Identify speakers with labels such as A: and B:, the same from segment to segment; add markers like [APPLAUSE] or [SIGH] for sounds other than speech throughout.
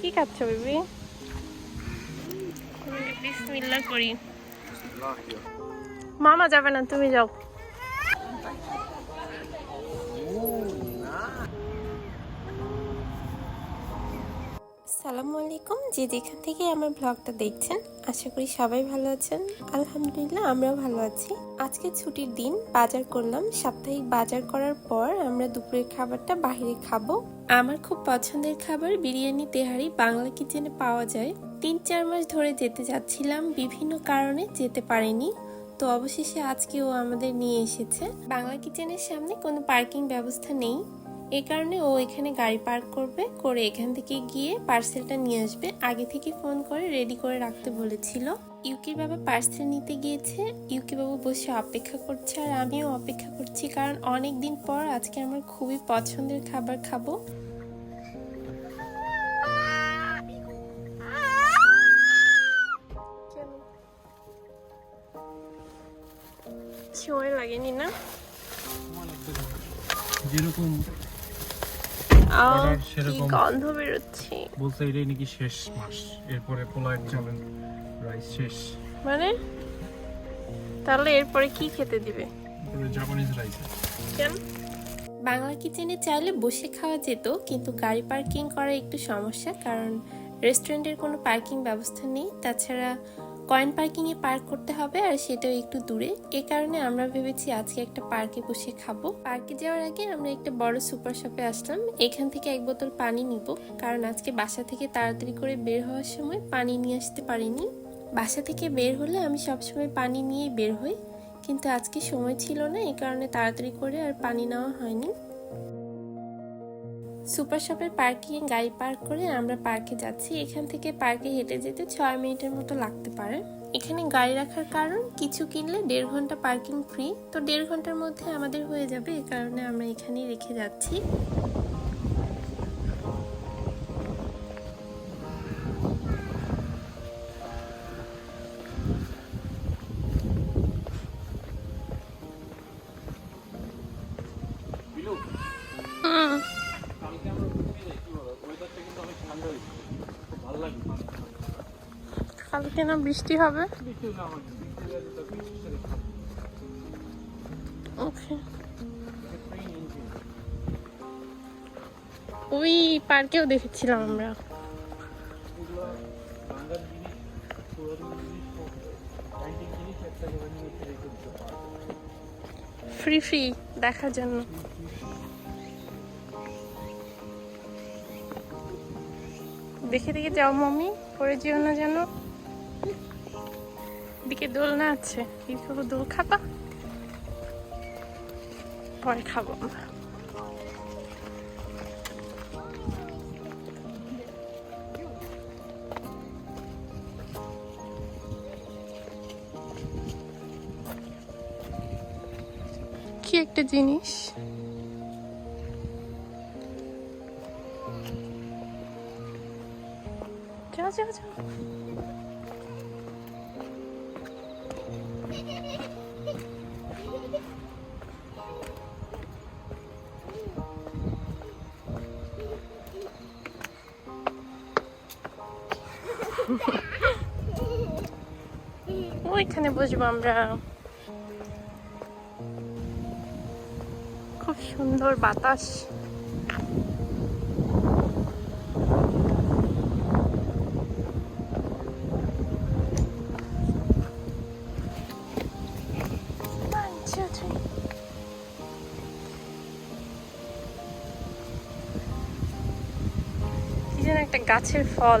A: কি খাচ্ছ বেবি? বিসমিল্লাহ করি। মামা যাবে না তুমি যাও। সালামু আলাইকুম যে যেখান থেকে আমার ব্লগটা দেখছেন, আশা করি সবাই ভালো আছেন। আলহামদুলিল্লাহ, আমরাও ভালো আছি। আজকে ছুটির দিন, বাজার করলাম। সাপ্তাহিক বাজার করার পর আমরা দুপুরের খাবারটা বাইরে খাব। আমার খুব পছন্দের খাবার বিরিয়ানি তেহারি বাংলা কিচেনে পাওয়া যায়। তিন চার মাস ধরে যেতে যাচ্ছিলাম, বিভিন্ন কারণে যেতে পারিনি। তো অবশেষে আজকে ও আমাদের নিয়ে এসেছে। বাংলা কিচেনের সামনে কোনো পার্কিং ব্যবস্থা নেই। এই কারণে ও এখানে গাড়ি পার্ক করবে, করে এখান থেকে গিয়ে পার্সেলটা নিয়ে আসবে। আগে থেকে ফোন করে রেডি করে রাখতে বলেছিল। ইউকির বাবা পার্সেল নিতে গিয়েছে। ইউকি বাবু বসে অপেক্ষা করছে আর আমিও অপেক্ষা করছি কারণ অনেক দিন পর আজকে আমার খুবই পছন্দের খাবার খাব। সময় লাগেনি না?
B: যেরকম সেরকম।
A: গন্ধ বেরোচ্ছে।
B: বলতে এটাই নাকি শেষ মাস। এরপরে পোলাইট চলেন রাইস শেষ।
A: মানে? তাহলে এরপরে কি খেতে দিবে?
B: জাপানিজ রাইস
A: কেন? বাংলা কিচেনে চাইলে বসে খাওয়া যেত কিন্তু গাড়ি পার্কিং করা একটু সমস্যা কারণ রেস্টুরেন্টের কোনো পার্কিং ব্যবস্থা নেই। তাছাড়া কয়েন পার্কিংয়ে পার্ক করতে হবে আর সেটাও একটু দূরে। এ কারণে আমরা ভেবেছি আজকে একটা পার্কে বসে খাব। পার্কে যাওয়ার আগে আমরা একটা বড় সুপার শপে আসলাম। এখান থেকে এক বোতল পানি নিব, কারণ আজকে বাসা থেকে তাড়াতাড়ি করে বের হওয়ার সময় পানি নিয়ে আসতে পারিনি। বাসা থেকে বের হলে আমি সবসময় পানি নিয়েই বের হই, কিন্তু আজকে সময় ছিল না এই কারণে তাড়াতাড়ি করে আর পানি নেওয়া হয়নি। সুপার শপের পার্কিং গাড়ি পার্ক করে আমরা পার্কে যাচ্ছি। এখান থেকে পার্কে হেঁটে যেতে ছয় মিনিটের মতো লাগতে পারে। এখানে গাড়ি রাখার কারণ, কিছু কিনলে দেড় ঘণ্টা পার্কিং ফ্রি। তো দেড় ঘণ্টার মধ্যে আমাদের হয়ে যাবে, এ কারণে আমরা এখানেই রেখে যাচ্ছি। কালকে না বৃষ্টি হবে। ওকে। ওই পার্কেও দেখেছিলাম আমরা। ফ্রি ফ্রি দেখার জন্য। দেখে দেখে যাও, মমি, পরে যেও না যেন। দিকে দোল না আছে। কি করব দোল খাবা পরে খাব কি একটা জিনিস? যাও যাও যাও। [LAUGHS] ওইখানে বসবো আমরা। খুব সুন্দর বাতাস। একটা গাছের ফল।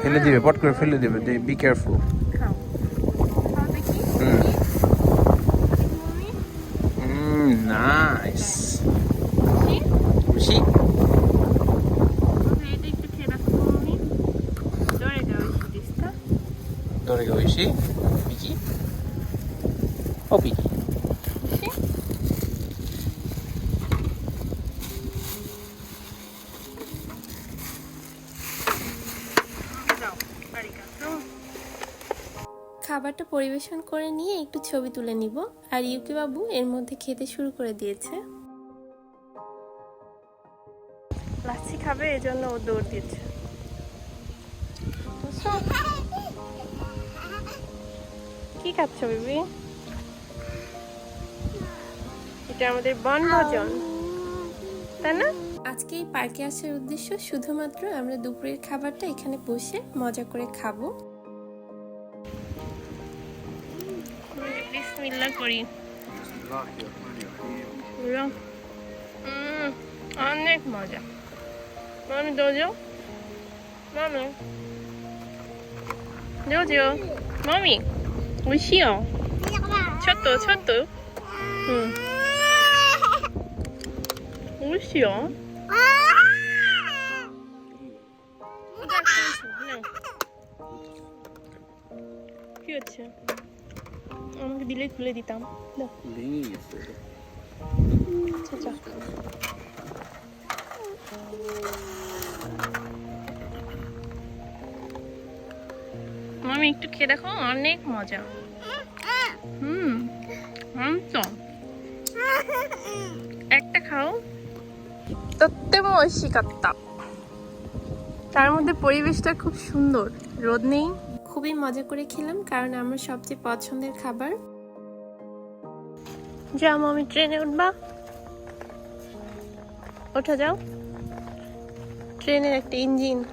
C: ফেলে দিবে পট করে ফেলে দিবে বি কেয়ারফুল নাইস
A: খুশি?
C: Dove riesci? Picchi? O picchi?
A: খাবারটা পরিবেশন করে নিয়ে একটু ছবি তুলে নিব। আর ইউকি বাবু এর মধ্যে খেতে শুরু করে দিয়েছে। লাচ্ছি খাবে এজন্য ও দৌড় দিয়েছে কি খাচ্ছ বেবি? এটা আমাদের বনভোজন তাই না? আজকে এই পার্কে আসার উদ্দেশ্য শুধুমাত্র আমরা দুপুরের খাবারটা এখানে বসে মজা করে খাব। বিসমিল্লাহ করি পুরো উম, অনেক মজা মামি দোজো মামি দোজো মামি ওইশিও ছোট্ট ছোট্ট হুম ওইশিও কি দিলে খুলে দিতাম। আচ্ছা। মামি, একটু খেয়ে দেখো, অনেক মজা। হুম তো। একটা খাও। তত্ত্বেম ঐশিকাত্তা তার মধ্যে পরিবেশটা খুব সুন্দর। রোদ নেই। খুবই মজা করে খেলাম, কারণ আমার সবচেয়ে পছন্দের খাবার যাও আমি ট্রেনে উঠবা। ওঠা যাও। ট্রেনের একটা ইঞ্জিন।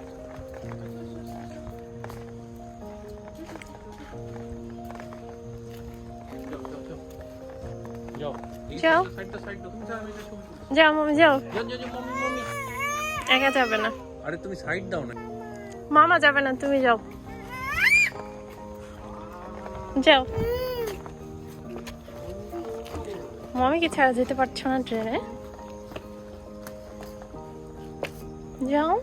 C: যাও।
A: যাও। মামি যাও। একা যাবে না।
C: আরে তুমি সাইড দাও না।
A: মামা যাবে না তুমি যাও। যাও। মামিকে ছাড়া যেতে পারছ না ট্রেনে? যাও।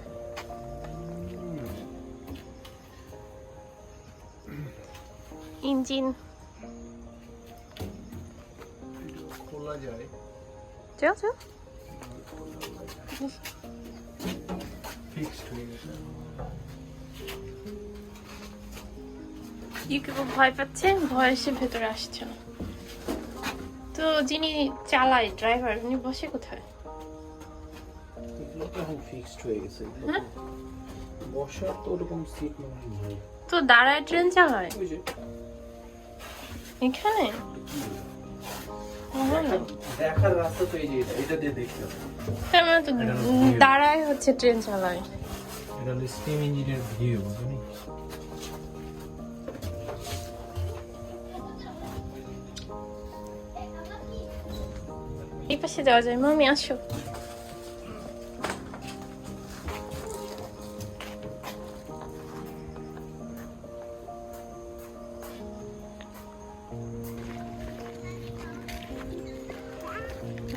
A: ইঞ্জিন।
C: খোলা যায়।
A: ইউকিউব ভয় পাচ্ছে ভয় এসে ভেতরে আসছে না। তো যিনি চালায় ড্রাইভার উনি বসে কোথায়?
C: হয়ে
A: হ্যাঁ?
C: তো বসার তো ওরকম সিট নেই।
A: তো দাঁড়ায় ট্রেন চালায়? এখানে?
C: দেখার রাস্তা তো এই যে এটা, এটা দিয়ে দেখতে হবে।
A: তার মানে তো দাঁড়ায় হচ্ছে ট্রেন চালায়।
C: এটা হলো স্টিম ইঞ্জিনের ভিউ
A: এই পাশে যাওয়া যায় মামি আসো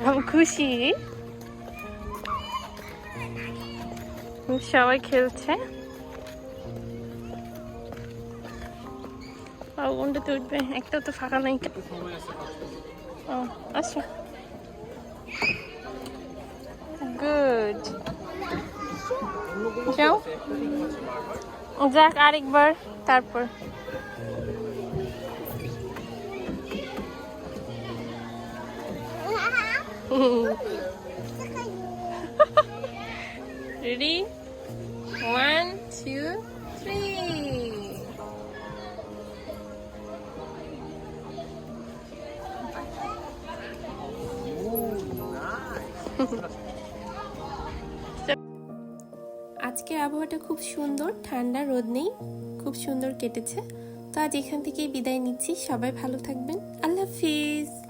A: আমি খুশি সবাই খেলছে কোনটাতে উঠবে একটা তো ফাঁকা নাই ও আসো গুড যাও যাক আরেকবার তারপর রেডি আবহাওয়াটা খুব সুন্দর, ঠান্ডা, রোদ নেই, খুব সুন্দর কেটেছে। তো আজ এখান থেকেই বিদায় নিচ্ছি, সবাই ভালো থাকবেন। আল্লাহ হাফিজ।